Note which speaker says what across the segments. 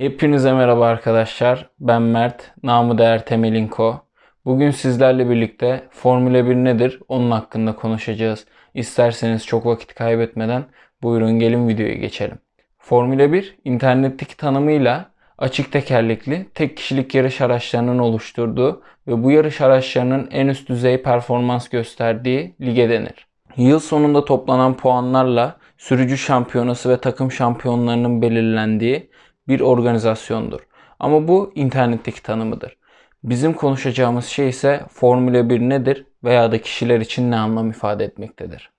Speaker 1: Hepinize merhaba arkadaşlar. Ben Mert, namı değer Temelinko. Bugün sizlerle birlikte Formula 1 nedir onun hakkında konuşacağız. İsterseniz çok vakit kaybetmeden buyurun gelin videoya geçelim. Formula 1 internetteki tanımıyla açık tekerlekli tek kişilik yarış araçlarının oluşturduğu ve bu yarış araçlarının en üst düzey performans gösterdiği lige denir. Yıl sonunda toplanan puanlarla sürücü şampiyonası ve takım şampiyonlarının belirlendiği bir organizasyondur. Ama bu internetteki tanımıdır. Bizim konuşacağımız şey ise Formula 1 nedir veya da kişiler için ne anlam ifade etmektedir.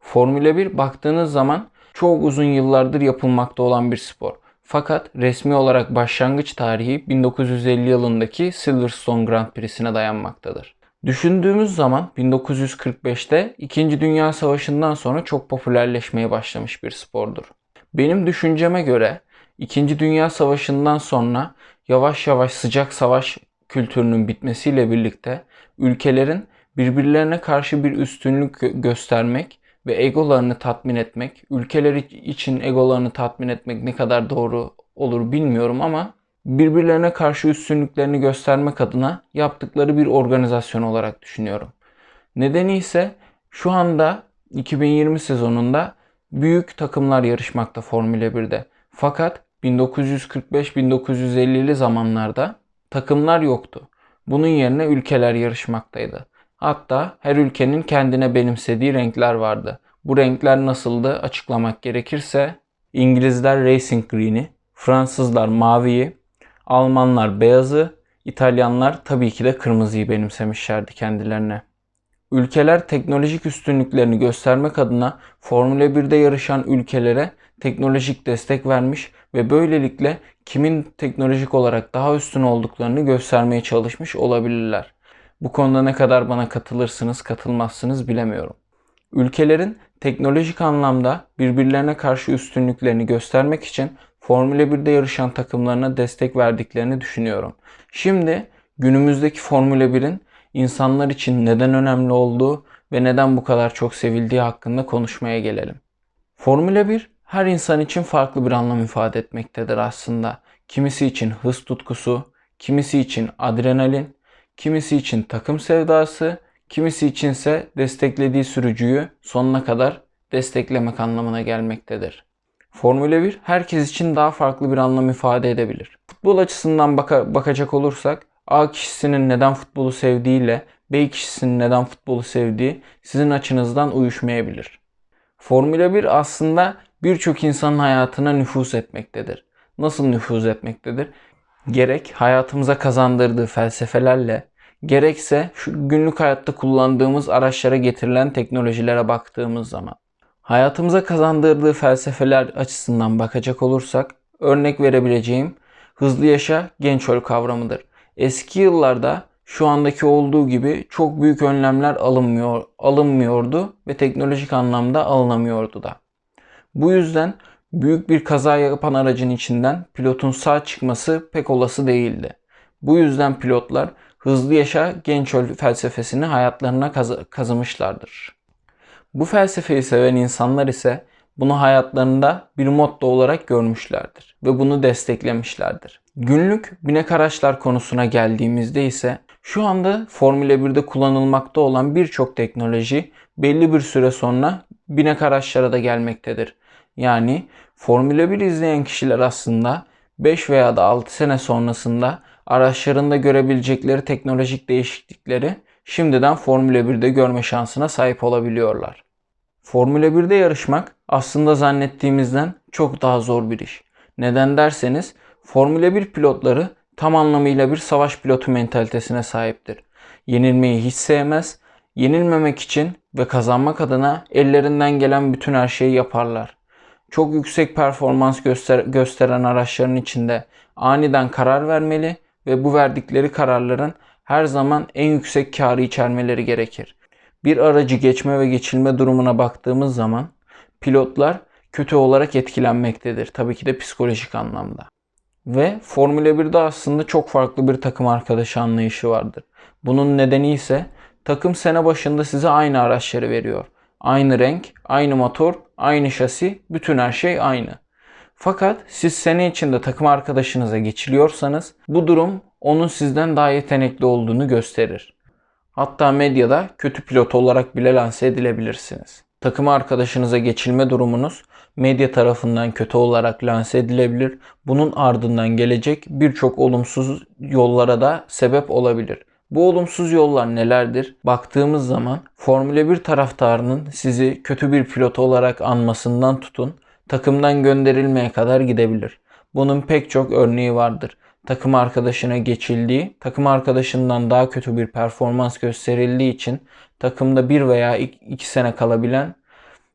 Speaker 1: Formula 1 baktığınız zaman çok uzun yıllardır yapılmakta olan bir spor. Fakat resmi olarak başlangıç tarihi 1950 yılındaki Silverstone Grand Prix'sine dayanmaktadır. Düşündüğümüz zaman 1945'te 2. Dünya Savaşı'ndan sonra çok popülerleşmeye başlamış bir spordur. Benim düşünceme göre 2. Dünya Savaşı'ndan sonra yavaş yavaş sıcak savaş kültürünün bitmesiyle birlikte ülkelerin birbirlerine karşı bir üstünlük gö- göstermek ve egolarını tatmin etmek, ülkeler için egolarını tatmin etmek ne kadar doğru olur bilmiyorum ama birbirlerine karşı üstünlüklerini göstermek adına yaptıkları bir organizasyon olarak düşünüyorum. Nedeni ise şu anda 2020 sezonunda büyük takımlar yarışmakta Formula 1'de. Fakat 1945-1950'li zamanlarda takımlar yoktu. Bunun yerine ülkeler yarışmaktaydı. Hatta her ülkenin kendine benimsediği renkler vardı. Bu renkler nasıldı açıklamak gerekirse İngilizler Racing Green'i, Fransızlar maviyi, Almanlar beyazı, İtalyanlar tabii ki de kırmızıyı benimsemişlerdi kendilerine. Ülkeler teknolojik üstünlüklerini göstermek adına Formula 1'de yarışan ülkelere teknolojik destek vermiş ve böylelikle kimin teknolojik olarak daha üstün olduklarını göstermeye çalışmış olabilirler. Bu konuda ne kadar bana katılırsınız, katılmazsınız bilemiyorum. Ülkelerin teknolojik anlamda birbirlerine karşı üstünlüklerini göstermek için Formula 1'de yarışan takımlarına destek verdiklerini düşünüyorum. Şimdi günümüzdeki Formula 1'in insanlar için neden önemli olduğu ve neden bu kadar çok sevildiği hakkında konuşmaya gelelim. Formula 1 her insan için farklı bir anlam ifade etmektedir aslında. Kimisi için hız tutkusu, kimisi için adrenalin, kimisi için takım sevdası, kimisi içinse desteklediği sürücüyü sonuna kadar desteklemek anlamına gelmektedir. Formula 1 herkes için daha farklı bir anlam ifade edebilir. Futbol açısından baka- bakacak olursak A kişisinin neden futbolu sevdiğiyle B kişisinin neden futbolu sevdiği sizin açınızdan uyuşmayabilir. Formula 1 aslında birçok insanın hayatına nüfuz etmektedir. Nasıl nüfuz etmektedir? Gerek hayatımıza kazandırdığı felsefelerle, gerekse şu günlük hayatta kullandığımız araçlara getirilen teknolojilere baktığımız zaman. Hayatımıza kazandırdığı felsefeler açısından bakacak olursak, örnek verebileceğim hızlı yaşa, genç öl kavramıdır. Eski yıllarda şu andaki olduğu gibi çok büyük önlemler alınmıyor, alınmıyordu ve teknolojik anlamda alınamıyordu da. Bu yüzden büyük bir kaza yapan aracın içinden pilotun sağ çıkması pek olası değildi. Bu yüzden pilotlar hızlı yaşa genç öl felsefesini hayatlarına kazı- kazımışlardır. Bu felsefeyi seven insanlar ise bunu hayatlarında bir motto olarak görmüşlerdir ve bunu desteklemişlerdir. Günlük binek araçlar konusuna geldiğimizde ise şu anda Formula 1'de kullanılmakta olan birçok teknoloji belli bir süre sonra binek araçlara da gelmektedir. Yani Formula 1 izleyen kişiler aslında 5 veya da 6 sene sonrasında araçlarında görebilecekleri teknolojik değişiklikleri şimdiden Formula 1'de görme şansına sahip olabiliyorlar. Formula 1'de yarışmak aslında zannettiğimizden çok daha zor bir iş. Neden derseniz Formula 1 pilotları tam anlamıyla bir savaş pilotu mentalitesine sahiptir. Yenilmeyi hiç sevmez, yenilmemek için ve kazanmak adına ellerinden gelen bütün her şeyi yaparlar. Çok yüksek performans göster gösteren araçların içinde aniden karar vermeli ve bu verdikleri kararların her zaman en yüksek karı içermeleri gerekir. Bir aracı geçme ve geçilme durumuna baktığımız zaman pilotlar kötü olarak etkilenmektedir. Tabii ki de psikolojik anlamda. Ve Formula 1'de aslında çok farklı bir takım arkadaşı anlayışı vardır. Bunun nedeni ise takım sene başında size aynı araçları veriyor. Aynı renk, aynı motor, aynı şasi, bütün her şey aynı. Fakat siz sene içinde takım arkadaşınıza geçiliyorsanız bu durum onun sizden daha yetenekli olduğunu gösterir. Hatta medyada kötü pilot olarak bile lanse edilebilirsiniz. Takım arkadaşınıza geçilme durumunuz medya tarafından kötü olarak lanse edilebilir. Bunun ardından gelecek birçok olumsuz yollara da sebep olabilir. Bu olumsuz yollar nelerdir? Baktığımız zaman Formula 1 taraftarının sizi kötü bir pilot olarak anmasından tutun, takımdan gönderilmeye kadar gidebilir. Bunun pek çok örneği vardır. Takım arkadaşına geçildiği, takım arkadaşından daha kötü bir performans gösterildiği için takımda bir veya iki sene kalabilen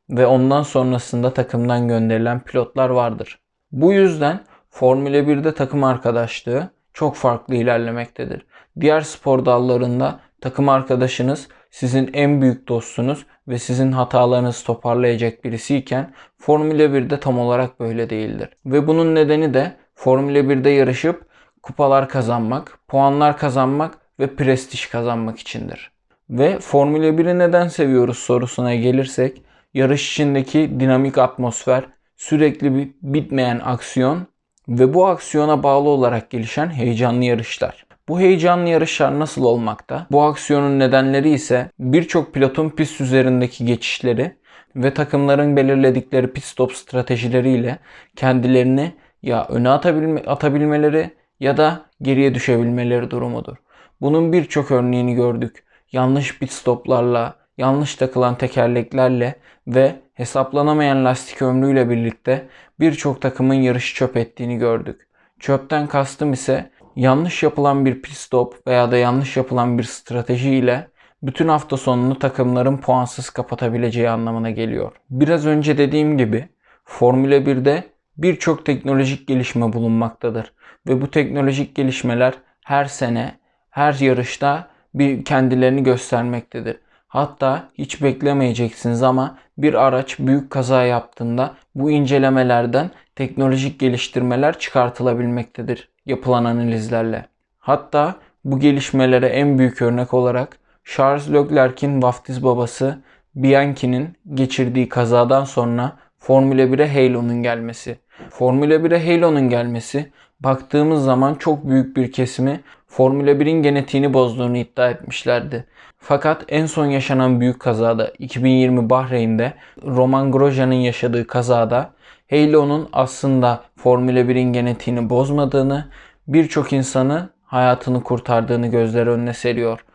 Speaker 1: ve ondan sonrasında takımdan gönderilen pilotlar vardır. Bu yüzden Formula 1'de takım arkadaşlığı çok farklı ilerlemektedir. Diğer spor dallarında takım arkadaşınız sizin en büyük dostunuz ve sizin hatalarınızı toparlayacak birisiyken Formula 1'de tam olarak böyle değildir. Ve bunun nedeni de Formula 1'de yarışıp kupalar kazanmak, puanlar kazanmak ve prestij kazanmak içindir. Ve Formula 1'i neden seviyoruz sorusuna gelirsek yarış içindeki dinamik atmosfer, sürekli bir bitmeyen aksiyon ve bu aksiyona bağlı olarak gelişen heyecanlı yarışlar. Bu heyecanlı yarışlar nasıl olmakta? Bu aksiyonun nedenleri ise birçok pilotun pist üzerindeki geçişleri ve takımların belirledikleri pit stop stratejileriyle kendilerini ya öne atabilme, atabilmeleri ya da geriye düşebilmeleri durumudur. Bunun birçok örneğini gördük. Yanlış pit stoplarla, yanlış takılan tekerleklerle ve hesaplanamayan lastik ömrüyle birlikte birçok takımın yarışı çöp ettiğini gördük. Çöpten kastım ise yanlış yapılan bir pit stop veya da yanlış yapılan bir strateji ile bütün hafta sonunu takımların puansız kapatabileceği anlamına geliyor. Biraz önce dediğim gibi Formula 1'de birçok teknolojik gelişme bulunmaktadır ve bu teknolojik gelişmeler her sene, her yarışta bir kendilerini göstermektedir. Hatta hiç beklemeyeceksiniz ama bir araç büyük kaza yaptığında bu incelemelerden teknolojik geliştirmeler çıkartılabilmektedir yapılan analizlerle. Hatta bu gelişmelere en büyük örnek olarak Charles Leclerc'in vaftiz babası Bianchi'nin geçirdiği kazadan sonra Formula 1'e Halo'nun gelmesi. Formula 1'e Halo'nun gelmesi baktığımız zaman çok büyük bir kesimi Formula 1'in genetiğini bozduğunu iddia etmişlerdi. Fakat en son yaşanan büyük kazada 2020 Bahreyn'de Roman Grosjean'ın yaşadığı kazada Halo'nun aslında Formula 1'in genetiğini bozmadığını, birçok insanı hayatını kurtardığını gözler önüne seriyor.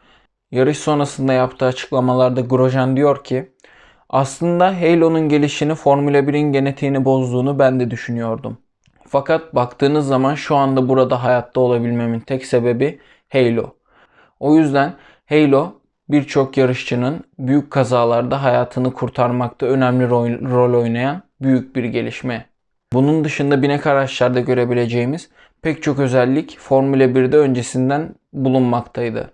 Speaker 1: Yarış sonrasında yaptığı açıklamalarda Grosjean diyor ki aslında Halo'nun gelişini Formula 1'in genetiğini bozduğunu ben de düşünüyordum. Fakat baktığınız zaman şu anda burada hayatta olabilmemin tek sebebi Halo. O yüzden Halo birçok yarışçının büyük kazalarda hayatını kurtarmakta önemli rol oynayan büyük bir gelişme. Bunun dışında binek araçlarda görebileceğimiz pek çok özellik Formula 1'de öncesinden bulunmaktaydı.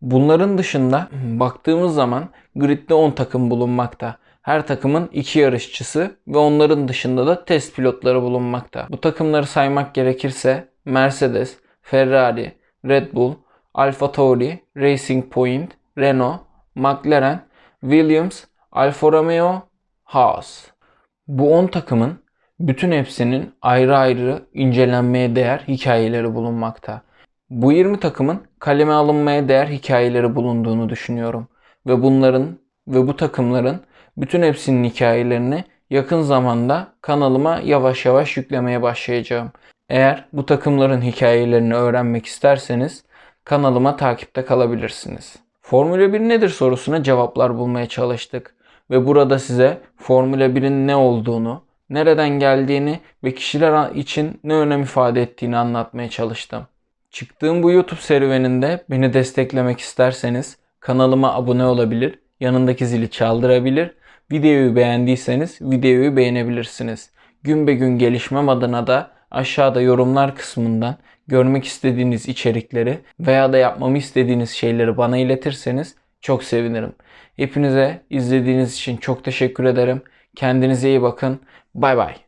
Speaker 1: Bunların dışında baktığımız zaman gridde 10 takım bulunmakta. Her takımın 2 yarışçısı ve onların dışında da test pilotları bulunmakta. Bu takımları saymak gerekirse Mercedes, Ferrari, Red Bull, Alfa Tauri, Racing Point, Renault, McLaren, Williams, Alfa Romeo, Haas. Bu 10 takımın bütün hepsinin ayrı ayrı incelenmeye değer hikayeleri bulunmakta. Bu 20 takımın kaleme alınmaya değer hikayeleri bulunduğunu düşünüyorum. Ve bunların ve bu takımların bütün hepsinin hikayelerini yakın zamanda kanalıma yavaş yavaş yüklemeye başlayacağım. Eğer bu takımların hikayelerini öğrenmek isterseniz kanalıma takipte kalabilirsiniz. Formula 1 nedir sorusuna cevaplar bulmaya çalıştık ve burada size Formula 1'in ne olduğunu, nereden geldiğini ve kişiler için ne önem ifade ettiğini anlatmaya çalıştım. Çıktığım bu YouTube serüveninde beni desteklemek isterseniz kanalıma abone olabilir, yanındaki zili çaldırabilir, videoyu beğendiyseniz videoyu beğenebilirsiniz. Gün be gün gelişmem adına da aşağıda yorumlar kısmından görmek istediğiniz içerikleri veya da yapmamı istediğiniz şeyleri bana iletirseniz çok sevinirim. Hepinize izlediğiniz için çok teşekkür ederim. Kendinize iyi bakın. Bay bay.